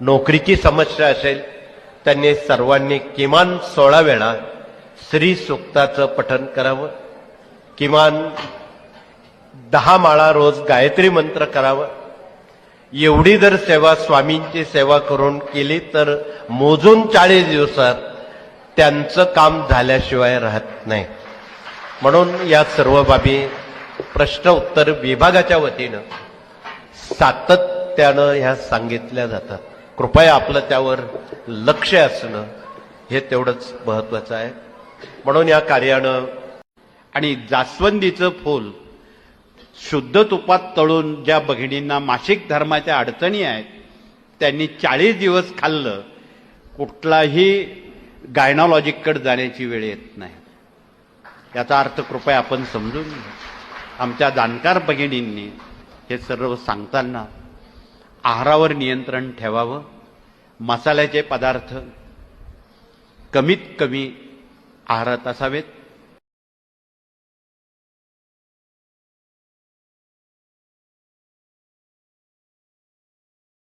नोकरीची समस्या असेल त्यांनी सर्वांनी किमान सोळा वेळा श्री सुक्ताचं पठन करावं किमान दहा माळा रोज गायत्री मंत्र करावं. एवढी जर सेवा स्वामींची सेवा करून केली तर मोजून चाळीस दिवसात त्यांचं काम झाल्याशिवाय राहत नाही. म्हणून या सर्व बाबी प्रश्न उत्तर विभागाच्या वतीनं सातत्यानं ह्या सांगितल्या जातात. कृपया आपलं त्यावर लक्ष असणं हे तेवढंच महत्वाचं आहे. म्हणून या कार्यानं आणि जास्वंदीचं फूल शुद्ध तुपात तळून ज्या भगिनींना मासिक धर्माच्या अडचणी आहेत त्यांनी चाळीस दिवस खाल्लं कुठलाही गायनॉलॉजिककडे जाण्याची वेळ येत नाही. याचा अर्थ कृपया आपण समजून घ्या. आमच्या जाणकार भगिनींनी हे सर्व सांगताना आहारावर नियंत्रण ठेवावं मसाल्याचे पदार्थ कमीत कमी आहारात असावेत